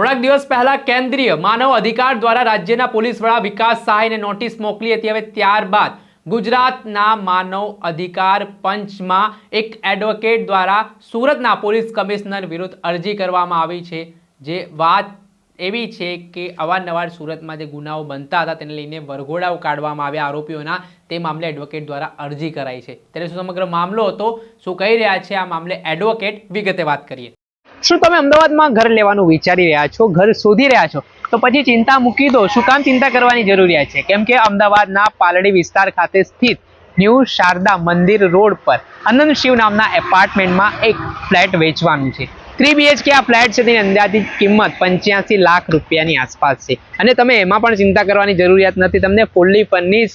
થોડાક દિવસ પહેલા કેન્દ્રીય માનવ અધિકાર દ્વારા રાજ્યના પોલીસ વડા વિકાસ સહાયને નોટિસ મોકલી હતી. હવે ત્યારબાદ ગુજરાતના માનવ અધિકાર પંચમાં એક એડવોકેટ દ્વારા સુરતના પોલીસ કમિશનર વિરુદ્ધ અરજી કરવામાં આવી છે. જે વાત એવી છે કે અવારનવાર સુરતમાં જે ગુનાઓ બનતા હતા તેને લઈને વરઘોડાઓ કાઢવામાં આવ્યા આરોપીઓના. તે મામલે એડવોકેટ દ્વારા અરજી કરાઈ છે. ત્યારે શું સમગ્ર મામલો હતો? શું કહી રહ્યા છે આ મામલે એડવોકેટ? વિગતે વાત કરીએ. શું તમે અમદાવાદમાં ઘર લેવાનું વિચારી રહ્યા છો? ઘર શોધી રહ્યા છો? તો પછી ચિંતા મૂકી દો. શું કામ ચિંતા કરવાની જરૂરિયાત છે? કેમ કે અમદાવાદના પાલડી વિસ્તાર ખાતે સ્થિત ન્યૂ શારદા મંદિર રોડ પર અનંત શિવ નામના એપાર્ટમેન્ટમાં એક ફ્લેટ વેચવાનું છે. થ્રી બીએચકે આ ફ્લેટ છે તેની અંદાજિત કિંમત પંચ્યાસી લાખ રૂપિયાની આસપાસ છે. અને તમે એમાં પણ ચિંતા કરવાની જરૂરિયાત નથી. તમને ફૂલ્લી ફર્નિશ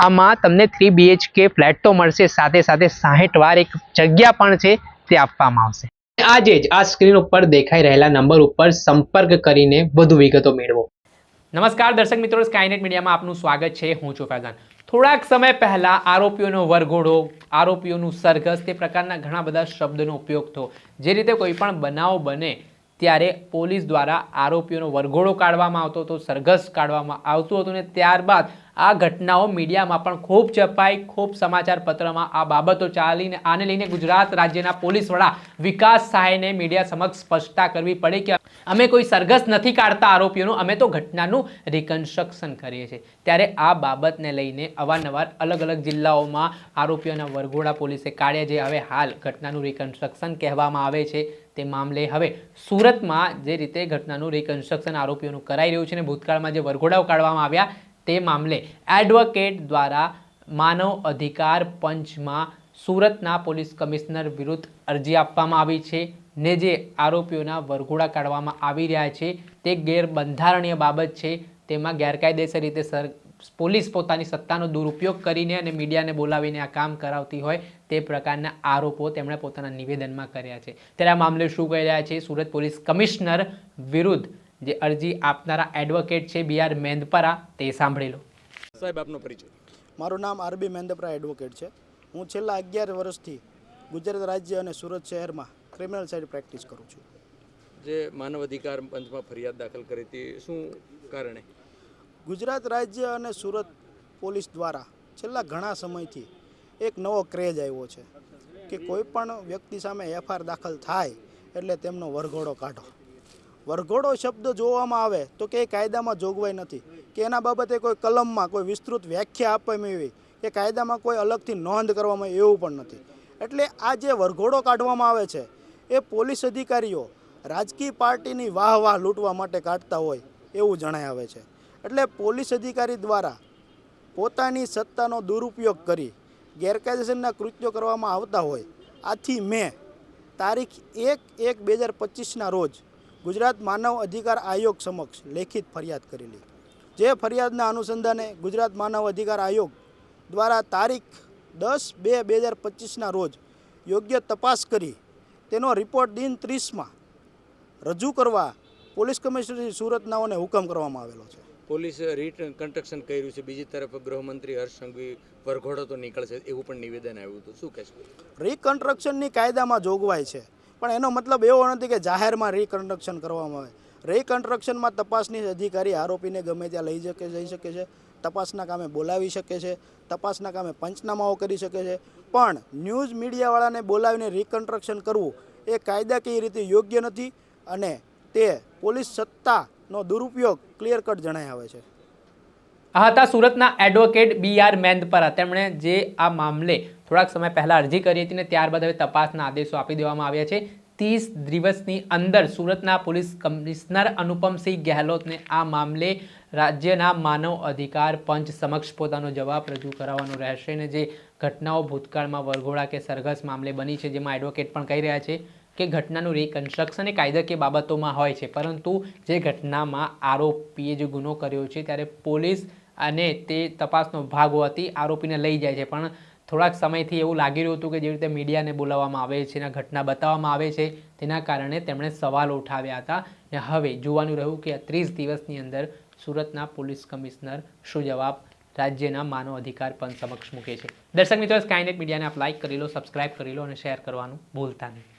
આમાં તમને થ્રી બીએચકે ફ્લેટ તો મળશે. સાથે સાથે સાહીઠ વાર એક જગ્યા પણ છે, તે આપવામાં આવશે. આજે જ આ સ્ક્રીન ઉપર દેખાઈ રહેલા નંબર ઉપર સંપર્ક કરીને વધુ વિગતો મેળવો. નમસ્કાર, દર્શક મિત્રો સ્કાયનેટ મીડિયામાં આપનું સ્વાગત છે. હું છું ફૈઝાન. થોડાક સમય પહેલાં આરોપીઓનો વરઘોડો, આરોપીઓનું સરઘસ, તે પ્રકારના ઘણા બધા શબ્દનો ઉપયોગ થયો. જે રીતે કોઈ પણ બનાવ બને ત્યારે પોલીસ દ્વારા આરોપીઓનો વરઘોડો કાઢવામાં આવતો હતો, સરઘસ કાઢવામાં આવતું હતું ને ત્યારબાદ આ ઘટનાઓ મીડિયામાં પણ ખૂબ ચપાઈ ખૂબ સમાચાર પત્રમાં આ બાબતો ચાલીને, આને લઈને ગુજરાત રાજ્યના પોલીસ વડા વિકાસ સહાયને મીડિયા સમક્ષ સ્પષ્ટતા કરવી પડી કે અમે કોઈ સરઘસ નથી કાઢતા આરોપીઓનું, અમે તો ઘટનાનું રિકન્સ્ટ્રક્શન કરીએ છીએ. ત્યારે આ બાબતને લઈને અવારનવાર અલગ અલગ જિલ્લાઓમાં આરોપીઓના વરઘોડા પોલીસે કાઢ્યા જે હવે હાલ ઘટનાનું રિકન્સ્ટ્રક્શન કહેવામાં આવે છે. તે મામલે હવે સુરતમાં જે રીતે ઘટનાનું રિકન્સ્ટ્રક્શન આરોપીઓનું કરાઈ રહ્યું છે અને ભૂતકાળમાં જે વરઘોડાઓ કાઢવામાં આવ્યા તે મામલે એડવોકેટ દ્વારા માનવ અધિકાર પંચમાં સુરતના પોલીસ કમિશનર વિરુદ્ધ અરજી આપવામાં આવી છે ને જે આરોપીઓના વરઘોડા કાઢવામાં આવી રહ્યા છે તે ગેરબંધારણીય બાબત છે તેમાં ગેરકાયદેસર રીતે સર પોલીસ પોતાની સત્તાનો દુરુપયોગ કરીને અને મીડિયાને બોલાવીને આ કામ કરાવતી હોય તે પ્રકારના આરોપો તેમણે પોતાના નિવેદનમાં કર્યા છે. ત્યારે આ મામલે શું કહી રહ્યા છે? સુરત પોલીસ કમિશનર વિરુદ્ધ જે અરજી આપનારા એડવોકેટ છે બી આર મેંદપરા તે સાંભળી લો. સાહેબ આપનો પરિચય. મારું નામ આરબી મેંદપરા એડવોકેટ છે. હું છેલ્લા અગિયાર વર્ષથી ગુજરાત રાજ્ય અને સુરત શહેરમાં ક્રિમિનલ સાઇડ પ્રેક્ટિસ કરું છું. જે માનવ અધિકાર પંચમાં ફરિયાદ દાખલ કરી હતી શું કારણે? ગુજરાત રાજ્ય અને સુરત પોલીસ દ્વારા છેલ્લા ઘણા સમયથી એક નવો ક્રેઝ આવ્યો છે કે કોઈ પણ વ્યક્તિ સામે એફઆઈઆર દાખલ થાય એટલે તેમનો વરઘોડો કાઢો. વરઘોડો શબ્દ જોવામાં આવે તો કે એ કાયદામાં જોગવાઈ નથી, કે એના બાબતે કોઈ કલમમાં કોઈ વિસ્તૃત વ્યાખ્યા આપવામાં આવી, કે કાયદામાં કોઈ અલગથી નોંધ કરવામાં એવું પણ નથી. એટલે આ જે વરઘોડો કાઢવામાં આવે છે, એ પોલીસ અધિકારીઓ રાજકીય પાર્ટીની વાહ વાહ લૂંટવા માટે કાઢતા હોય એવું જણાય આવે છે. એટલે પોલીસ અધિકારી દ્વારા પોતાની સત્તાનો દુરુપયોગ કરી ગેરકાયદેસરના કૃત્યો કરવામાં આવતા હોય, આથી મેં તારીખ એક એક બે હજાર પચીસના રોજ ગુજરાત માનવ અધિકાર આયોગ સમક્ષ લેખિત ફરિયાદ કરેલી. જે ફરિયાદના અનુસંધાને ગુજરાત માનવ અધિકાર આયોગ દ્વારા તારીખ દસ બે બે હજાર પચીસના રોજ યોગ્ય તપાસ કરી, તેનો રિપોર્ટ દિન ત્રીસમાં રજૂ કરવા પોલીસ કમિશનર સુરતનાઓને હુકમ કરવામાં આવેલો છે. પોલીસ કન્સ્ટ્રક્શન કર્યું છે. બીજી તરફ ગૃહમંત્રી હર્ષ સંઘવી વરઘોડો તો નીકળશે એવું પણ નિવેદન આવ્યું હતું. શું કહેશો? રિકન્સ્ટ્રક્શનની કાયદામાં જોગવાઈ છે. પણ એનો મતલબ એવો નથી કે જાહેરમાં રિકન્સ્ટ્રક્શન કરવામાં આવે. રિકન્સ્ટ્રક્શનમાં તપાસની અધિકારી આરોપીને ગમે ત્યાં લઈ શકે, જઈ શકે છે. તપાસના કામે બોલાવી શકે છે. તપાસના કામે પંચનામાઓ કરી શકે છે. પણ ન્યૂઝ મીડિયાવાળાને બોલાવીને રિકન્સ્ટ્રક્શન કરવું એ કાયદાકીય રીતે યોગ્ય નથી અને તે પોલીસ સત્તાનો દુરુપયોગ ક્લિયર કટ જણાય આવે છે. આ હતા સુરતના એડવોકેટ બી આર મેંદપરા. તેમણે જે આ મામલે થોડાક સમય પહેલા અરજી કરી હતી ને ત્યારબાદ હવે તપાસના આદેશો આપી દેવામાં આવ્યા છે. ત્રીસ દિવસની અંદર સુરતના પોલીસ કમિશનર અનુપમસિંહ ગેહલોતને આ મામલે રાજ્યના માનવ અધિકાર પંચ સમક્ષ પોતાનો જવાબ રજૂ કરાવવાનો રહેશે ને જે ઘટનાઓ ભૂતકાળમાં વરઘોડા કે સરઘસ મામલે બની છે, જેમાં એડવોકેટ પણ કહી રહ્યા છે. કે ઘટનાનું રિકન્સ્ટ્રક્શન એ કાયદાકીય બાબતોમાં હોય છે. પરંતુ જે ઘટનામાં આરોપીએ જે ગુનો કર્યો છે, ત્યારે પોલીસ અને તે તપાસનો ભાગ હોવાથી આરોપીને લઈ જાય છે. પણ થોડાક સમયથી એવું લાગી રહ્યું હતું કે જેવી રીતે મીડિયાને બોલાવવામાં આવે છે અને ઘટના બતાવવામાં આવે છે, તેના કારણે તેમણે સવાલો ઉઠાવ્યા હતા. ને હવે જોવાનું રહ્યું કે આ ત્રીસ દિવસની અંદર સુરતના પોલીસ કમિશનર શું જવાબ રાજ્યના માનવ અધિકાર પણ સમક્ષ મૂકે છે. દર્શક મિત્રો સ્કાયનેટ મીડિયાને આપ લાઇક કરી લો સબસ્ક્રાઇબ કરી લો અને શેર કરવાનું ભૂલતા નહીં.